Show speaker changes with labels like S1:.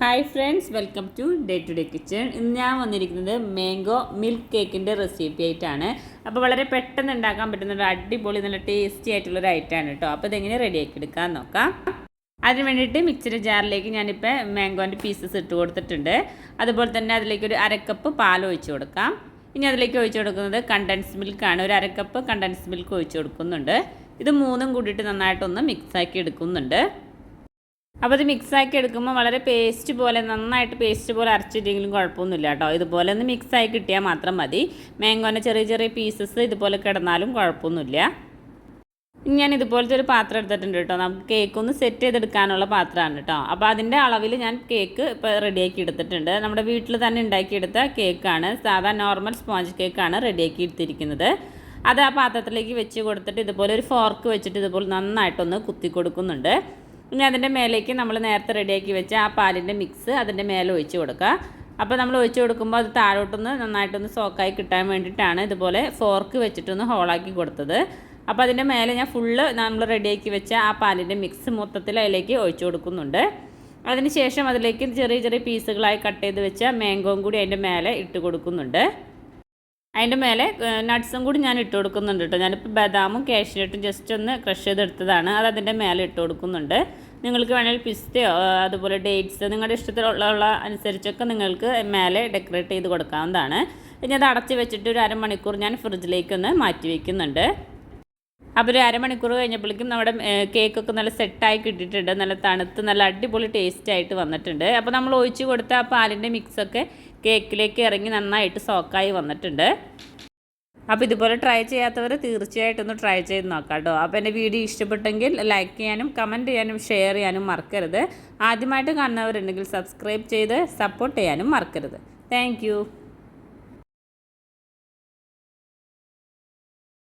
S1: Hi friends welcome to day to day kitchen ഇന്ന് ഞാൻ വന്നിരിക്കുന്നത് മാംഗോ മിൽക്ക് കേക്കിന്റെ റെസിപ്പി ആയിട്ടാണ്. അപ്പോൾ വളരെ പെട്ടെന്ന് ഉണ്ടാക്കാൻ പറ്റുന്ന ഒരു അടിപൊളി നല്ല ടേസ്റ്റി ആയിട്ടുള്ളൊരു ഐറ്റമാണ് കേട്ടോ അപ്പോൾ ഇതെങ്ങനെ റെഡിയാക്കി എടുക്കാൻ നോക്കാം. അതിന് വേണ്ടിയിട്ട് മിക്സർ ജാറിലേക്ക് ഞാനിപ്പോൾ മാംഗോന്റെ പീസസ് ഇട്ട് കൊടുത്തിട്ടുണ്ട്. അതുപോലെ തന്നെ അതിലേക്ക് ഒരു അരക്കപ്പ് പാൽ ഒഴിച്ച് കൊടുക്കാം. ഇനി അതിലേക്ക് ഒഴിച്ച് കൊടുക്കുന്നത് കണ്ടൻസ് മിൽക്കാണ് ഒരു അരക്കപ്പ് കണ്ടൻസ് മിൽക്ക് ഒഴിച്ച് കൊടുക്കുന്നുണ്ട്. ഇത് മൂന്നും കൂടിയിട്ട് നന്നായിട്ടൊന്ന് മിക്സാക്കി എടുക്കുന്നുണ്ട്. അപ്പോൾ ഇത് മിക്സാക്കി എടുക്കുമ്പോൾ വളരെ പേസ്റ്റ് പോലെ നന്നായിട്ട് പേസ്റ്റ് പോലെ അരച്ചിട്ടെങ്കിലും കുഴപ്പമൊന്നുമില്ല കേട്ടോ. ഇതുപോലെ ഒന്ന് മിക്സായി കിട്ടിയാൽ മാത്രം മതി. മാംഗോന്റെ ചെറിയ ചെറിയ പീസസ് ഇതുപോലെ കിടന്നാലും കുഴപ്പമൊന്നുമില്ല. ഞാൻ ഇതുപോലത്തെ ഒരു പാത്രം എടുത്തിട്ടുണ്ട് കേട്ടോ. നമുക്ക് കേക്ക് ഒന്ന് സെറ്റ് ചെയ്തെടുക്കാനുള്ള പാത്രമാണ് കേട്ടോ. അപ്പോൾ അതിന്റെ അളവിൽ ഞാൻ കേക്ക് ഇപ്പോൾ റെഡിയാക്കി എടുത്തിട്ടുണ്ട്. നമ്മുടെ വീട്ടിൽ തന്നെ ഉണ്ടാക്കിയെടുത്ത കേക്കാണ് സാധാ നോർമൽ സ്പോഞ്ച് കേക്കാണ് റെഡിയാക്കി എടുത്തിരിക്കുന്നത്. അത് ആ പാത്രത്തിലേക്ക് വെച്ച് കൊടുത്തിട്ട് ഇതുപോലെ ഒരു ഫോർക്ക് വെച്ചിട്ട് ഇതുപോലെ നന്നായിട്ടൊന്ന് കുത്തി കൊടുക്കുന്നുണ്ട്. ഇനി അതിന്റെ മേലേക്ക് നമ്മൾ നേരത്തെ റെഡിയാക്കി വെച്ച ആ പാലിന്റെ മിക്സ് അതിന്റെ മേലെ ഒഴിച്ച് കൊടുക്കുക. അപ്പോൾ നമ്മൾ ഒഴിച്ച് കൊടുക്കുമ്പോൾ അത് താഴോട്ടൊന്ന് നന്നായിട്ടൊന്ന് സോക്കായി കിട്ടാൻ വേണ്ടിയിട്ടാണ് ഇതുപോലെ ഫോർക്ക് വെച്ചിട്ടൊന്ന് ഹോളാക്കി കൊടുത്തത്. അപ്പോൾ അതിന്റെ മേലെ ഞാൻ ഫുള്ള് നമ്മൾ റെഡിയാക്കി വെച്ച ആ പാലിന്റെ മിക്സ് മൊത്തത്തിൽ അതിലേക്ക് ഒഴിച്ചു കൊടുക്കുന്നുണ്ട്. അതിനുശേഷം അതിലേക്ക് ചെറിയ ചെറിയ പീസുകളായി കട്ട് ചെയ്ത് വെച്ച മാംഗോയും കൂടി അതിന്റെ മേലെ ഇട്ട് കൊടുക്കുന്നുണ്ട്. അതിന്റെ മേലെ നട്ട്സും കൂടി ഞാൻ ഇട്ട് കൊടുക്കുന്നുണ്ട് കേട്ടോ. ഞാനിപ്പോൾ ബദാമും കാഷ്നട്ടും ജസ്റ്റ് ഒന്ന് ക്രഷ് ചെയ്തെടുത്തതാണ്. അത് അതിന്റെ മേലെ ഇട്ട് കൊടുക്കുന്നുണ്ട്. നിങ്ങൾക്ക് വേണമെങ്കിൽ പിസ്തയോ അതുപോലെ ഡേറ്റ്സ് നിങ്ങളുടെ ഇഷ്ടത്തിലുള്ള അനുസരിച്ചൊക്കെ നിങ്ങൾക്ക് മേലെ ഡെക്കറേറ്റ് ചെയ്ത് കൊടുക്കാവുന്നതാണ്. ഇനി അത് അടച്ച് വെച്ചിട്ട് ഒരു അരമണിക്കൂർ ഞാൻ ഫ്രിഡ്ജിലേക്കൊന്ന് മാറ്റി വയ്ക്കുന്നുണ്ട് അപ്പോൾ ഒരു അരമണിക്കൂർ കഴിഞ്ഞപ്പോഴേക്കും നമ്മുടെ കേക്കൊക്കെ നല്ല സെറ്റായി കിട്ടിയിട്ടുണ്ട്. നല്ല തണുത്ത് നല്ല അടിപൊളി ടേസ്റ്റ് ആയിട്ട് വന്നിട്ടുണ്ട്. അപ്പോൾ നമ്മൾ ഒഴിച്ചു കൊടുത്ത ആ പാലിന്റെ മിക്സൊക്കെ കേക്കിലേക്ക് ഇറങ്ങി നന്നായിട്ട് സോക്കായി വന്നിട്ടുണ്ട്. അപ്പോൾ ഇതുപോലെ ട്രൈ ചെയ്യാത്തവർ തീർച്ചയായിട്ടും ഒന്ന് ട്രൈ ചെയ്ത് നോക്കാം കേട്ടോ അപ്പോൾ എന്റെ വീഡിയോ ഇഷ്ടപ്പെട്ടെങ്കിൽ ലൈക്ക് ചെയ്യാനും കമന്റ് ചെയ്യാനും ഷെയർ ചെയ്യാനും മറക്കരുത്. ആദ്യമായിട്ട് കാണുന്നവരുണ്ടെങ്കിൽ സബ്സ്ക്രൈബ് ചെയ്ത് സപ്പോർട്ട് ചെയ്യാനും മറക്കരുത്. താങ്ക്